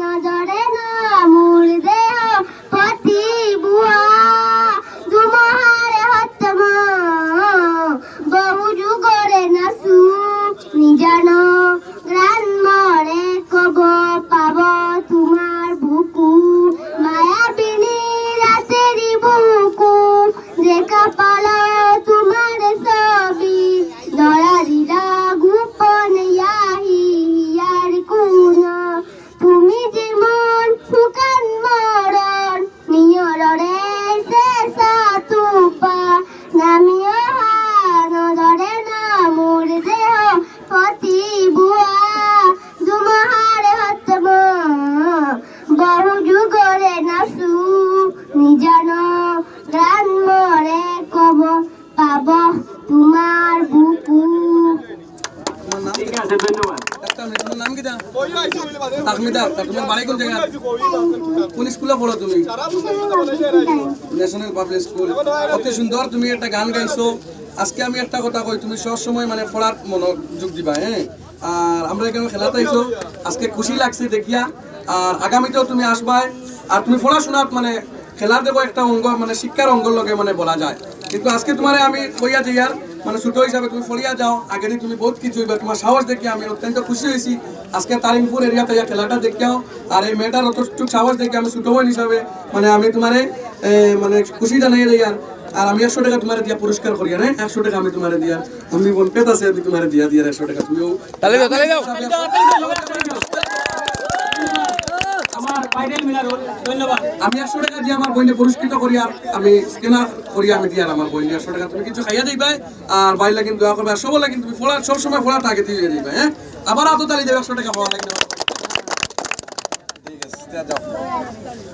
নজরে না, মূল দেহ পতি বুয়া। দুমহারে হতম, বহু যুগরে নাসু। নিজান গ্রান মরে পাব তোমার বুকু। মায়াবিনী রাতেরি বুকু, দেখা পাল তোমার নাম কি কোন স্কুলে পড়ো তুমি? ন্যাশনাল পাবলিক স্কুল অতি সুন্দর তুমি একটা গান গাইছো। আজকে আমি একটা কথা কই, তুমি সব সময় মানে পড়ার মনোযোগ দিবা হ্যাঁ? আর আমরা এখানে খেলাতে আইছো আজকে খুশি লাগছে দেখিয়া। আর আগামীতেও তুমি আসবাই। আর তুমি পড়াশোনার মানে খেলার দেবো একটা অঙ্গ মানে শিক্ষার অঙ্গর লগে মানে বলা যায়। কিন্তু আজকে তোমার আমি কইয়া দিই আর মানে ছোট হিসাবে তুমি ফলিয়া যাও আগে দিয়ে তুমি বহুত কিছু হইবা তোমার সাহস দেখে আমি অত্যন্ত খুশি হয়েছি। আজকে তারিমপুর এরিয়াতে ইয়া খেলাটা দেখিয়াও আর এই মেয়েটার অতটুক সাহস দেখে আমি ছোট বোন হিসাবে মানে আমি তোমারে মানে খুশি জানাই আর আর আমি একশো টাকা তোমার দিয়া পুরস্কার করি হ্যাঁ? একশো টাকা আমি তোমার দিয়া আমি বোন পেত আছে তোমার দিয়া দিয়া একশো টাকা। তুমিও আমি একশো টাকা দিয়ে আমার বইনে পুরস্কৃত করি আর আমি স্কেনার করি আমি দিয়ে আমার বইনে একশো টাকা। তুমি কিছু খাইয়া দিবে আর বাইলা কিন্তু দোয়া করবে, আর সবলে কিন্তু তুমি ফোলা সব সময় ফোলা আগে দিয়ে দিবে হ্যাঁ? আবার আতো তালি দেবে একশো টাকা পাওয়া লাগবে। ঠিক আছে